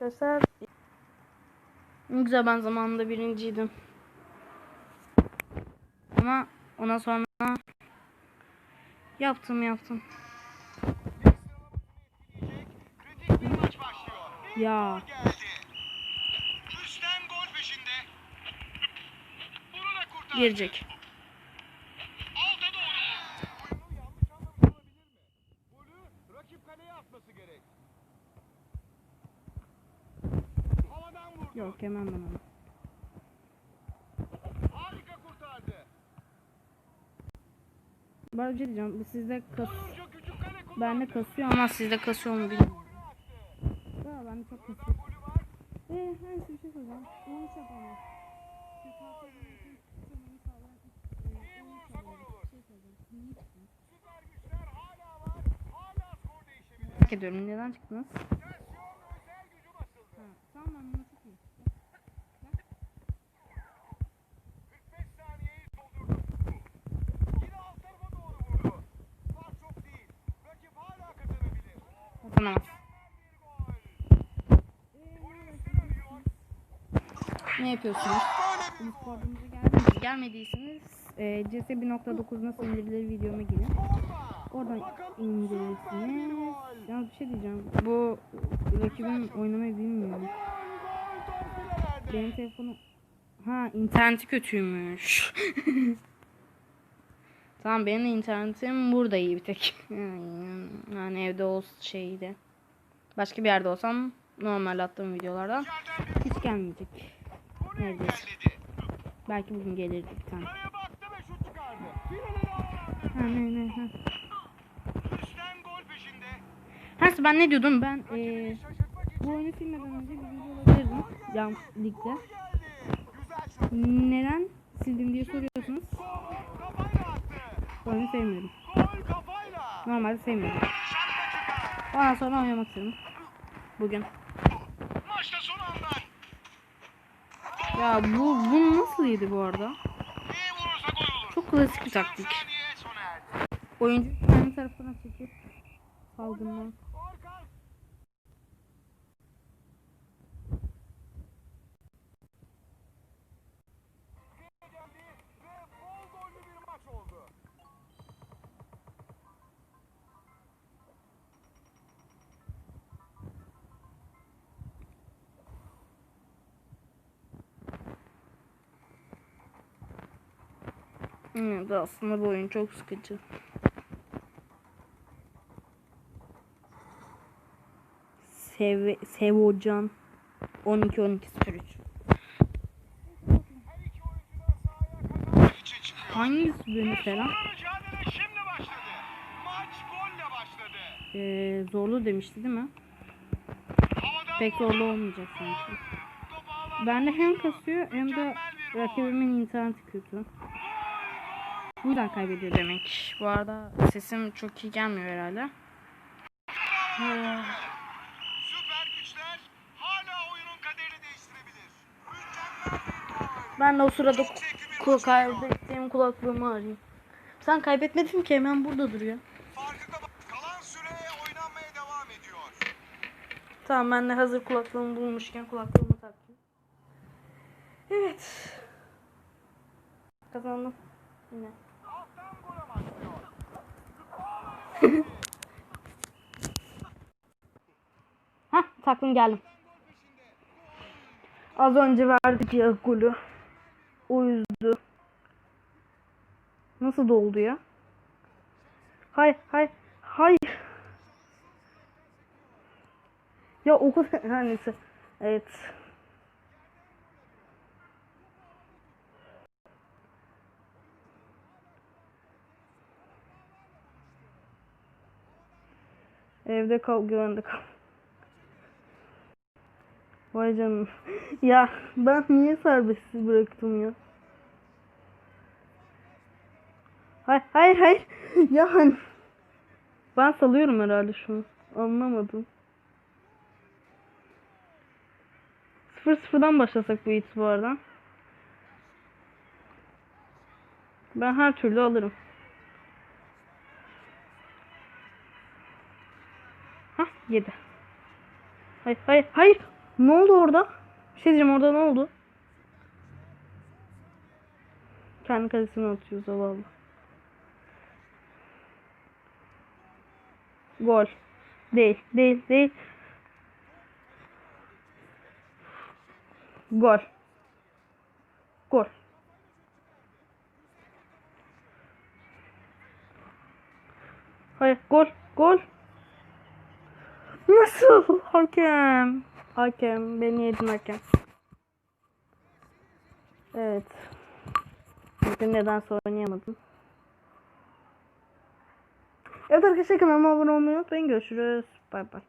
Arkadaşlar ne güzel ben zamanında birinciydim. Ama ona sonra yaptım yaptım. Kritik bir maç başlıyor. Bir Ya. gol Yok yemem ben onu. Harika kurtardı. Ben bir şey diyeceğim. Bu sizde kas... Bende kasıyor ama sizde kasıyor mu bilmiyorum. Ya bende çok kasıyor. Eee hangisi bir şey soracağım. Onu yapamam. Değişebilir. Merak ediyorum. Neden çıktınız? Basıldı. Tamam Arıyor. Ne yapıyorsunuz? Discord'umuza geldiniz. Gelmediyseniz e, CS 1.9 nasıl indirilir videoma girin. Oradan indirirsiniz. süper bir şey diyeceğim. Bu rakibim oynamayı bilmiyor. Benim telefonum... Ha interneti kötüymüş. tamam benim internetim burada iyi bir tek. Yani evde olsun şeydi. Başka bir yerde olsam normal attığım bir hiç gelmeyecek. Neredeyse. Belki bugün gelirdi bir tane. Ha ne ne ha. Ha ben ne diyordum ben için bu oyunu silmeden önce bir video olabilirdim. Ya ligde. Neden sildim diye soruyorsunuz. Oyunu sevmiyorum. Normalde sevmiyorum. Ondan sonra oynamak istedim. Bugün. Ya bu, bu nasıl yedi bu arada? Çok klasik bir 90 taktik. Oyuncu kendi tarafına çekip salgından. Evet aslında bu oyun çok sıkıcı. Sev Sevocan 12 12 03. Her iki oyuncu da sahaya kazanmak için çıkıyor. Hangisi golle başladı. Ee, zorlu demişti değil mi? Pek zorlu olmayacak sanki. Bende hem kasıyor hem de rakibimin interneti kötü. Bu yüzden kaybediyor demek. Bu arada sesim çok iyi gelmiyor herhalde. Süper güçler hala oyunun kaderini değiştirebilir. Mükemmel bir gol. Ben de o sırada Çok zevkli bir ku- maç oluyor. kaybettiğim kulaklığımı arayayım. Sen kaybetmedin ki hemen burada duruyor. Farkı kapa- Kalan süre oynanmaya devam ediyor. Tamam ben de hazır kulaklığımı bulmuşken kulaklığımı taktım. Evet. Kazandım. Yine. Hah taktım geldim. Az önce verdik ya golü. Uyuzdu. Nasıl doldu ya? Hay hay hay. Ya o her neyse. Evet. Evde kal, güvende kal. Vay canına. ya ben niye serbestsiz bıraktım ya? Hayır hayır hayır. ya hani. Ben salıyorum herhalde şu an. Anlamadım. Sıfır sıfırdan başlasak bu itibardan. Ben her türlü alırım. Yedi. Hayır hayır hayır. Ne oldu orada? Bir şey diyeceğim orada ne oldu? Kendi kalesine atıyor zavallı. Gol. Değil, değil, değil. Gol. Gol. Hayır, gol, gol. Nasıl? Hakem. Hakem, beni yedin hakem. Evet. Bugün nedense oynayamadım. Evet arkadaşlar kanalıma abone olmayı unutmayın. Görüşürüz. Bay bay.